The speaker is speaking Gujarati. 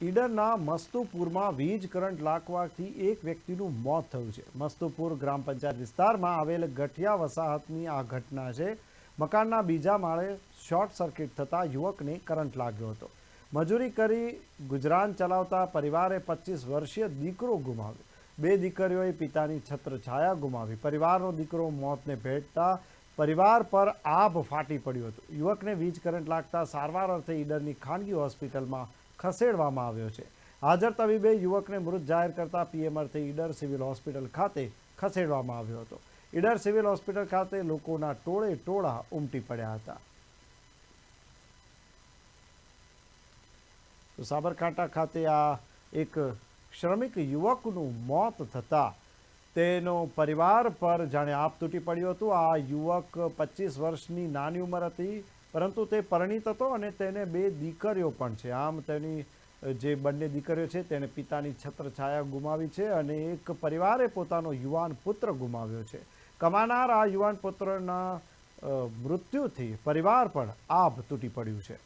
ઈડરના મસ્તુપુરમાં વીજ કરંટ લાગવાથી એક વ્યક્તિનું મોત થયું છે. મસ્તુપુર ગ્રામ પંચાયત વિસ્તારમાં આવેલ ગઠિયા વસાહતની આ ઘટના છે. મકાનના બીજા માળે શોર્ટ સર્કિટ થતાં યુવકને કરંટ લાગ્યો હતો. મજૂરી કરી ગુજરાન ચલાવતા પરિવારે પચીસ વર્ષીય દીકરો ગુમાવ્યો. બે દીકરીઓએ પિતાની છત્રછાયા ગુમાવી. પરિવારનો દીકરો મોતને ભેટતા પરિવાર પર આભ ફાટી પડ્યું હતું. યુવકને વીજ કરંટ લાગતા સારવાર અર્થે ઈડરની ખાનગી હોસ્પિટલમાં ખસેડવામાં આવ્યો છે. હાજર તબીબે યુવકને મૃત જાહેર કરતા પીએમઆરથી ઈડર સિવિલ હોસ્પિટલ ખાતે ખસેડવામાં આવ્યો હતો. ઈડર સિવિલ હોસ્પિટલ ખાતે લોકોના ટોળે ટોળા ઉમટી પડ્યા હતા. સાબરકાંઠા ખાતે આ એક શ્રમિક યુવકનું મોત થતાં તેનો પરિવાર પર જાણે આપ તૂટી પડ્યું હતું. આ યુવક પચીસ વર્ષની નાની ઉંમર હતી. પરંતુ તે પરણિત હતો અને તેને બે દીકરીઓ પણ છે. આમ તેની જે બંને દીકરીઓ છે તેણે પિતાની છત્રછાયા ગુમાવી છે અને એક પરિવારે પોતાનો યુવાન પુત્ર ગુમાવ્યો છે. કમાનાર આ યુવાન પુત્રના મૃત્યુથી પરિવાર પણ આભ તૂટી પડ્યું છે.